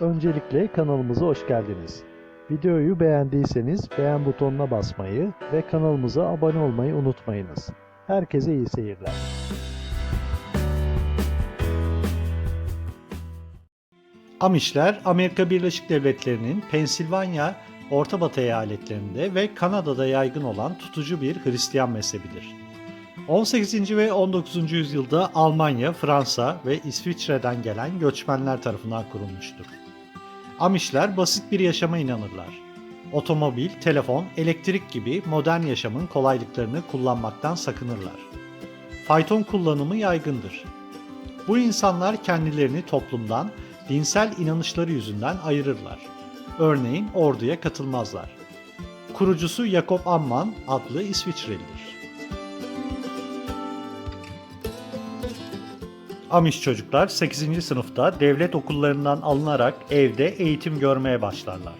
Öncelikle kanalımıza hoş geldiniz. Videoyu beğendiyseniz beğen butonuna basmayı ve kanalımıza abone olmayı unutmayınız. Herkese iyi seyirler. Amişler, Amerika Birleşik Devletleri'nin Pensilvanya, Orta Batı eyaletlerinde ve Kanada'da yaygın olan tutucu bir Hristiyan mezhebidir. 18. ve 19. yüzyılda Almanya, Fransa ve İsviçre'den gelen göçmenler tarafından kurulmuştur. Amişler basit bir yaşama inanırlar. Otomobil, telefon, elektrik gibi modern yaşamın kolaylıklarını kullanmaktan sakınırlar. Fayton kullanımı yaygındır. Bu insanlar kendilerini toplumdan dinsel inanışları yüzünden ayırırlar. Örneğin orduya katılmazlar. Kurucusu Jakob Amman adlı İsviçrelidir. Amiş çocuklar 8. sınıfta devlet okullarından alınarak evde eğitim görmeye başlarlar.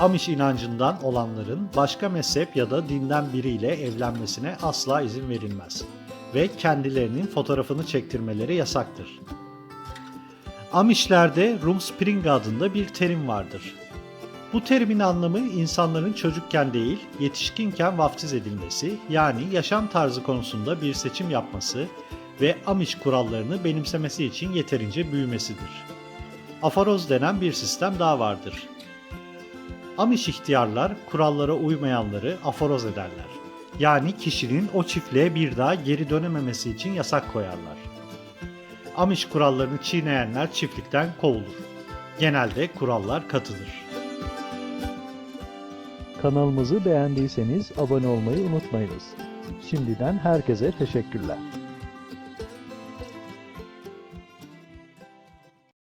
Amiş inancından olanların başka mezhep ya da dinden biriyle evlenmesine asla izin verilmez ve kendilerinin fotoğrafını çektirmeleri yasaktır. Amişlerde Rumspring adında bir terim vardır. Bu terimin anlamı insanların çocukken değil, yetişkinken vaftiz edilmesi, yani yaşam tarzı konusunda bir seçim yapması ve Amiş kurallarını benimsemesi için yeterince büyümesidir. Aforoz denen bir sistem daha vardır. Amiş ihtiyarlar kurallara uymayanları aforoz ederler. Yani kişinin o çiftliğe bir daha geri dönememesi için yasak koyarlar. Amiş kurallarını çiğneyenler çiftlikten kovulur. Genelde kurallar katıdır. Kanalımızı beğendiyseniz abone olmayı unutmayınız. Şimdiden herkese teşekkürler.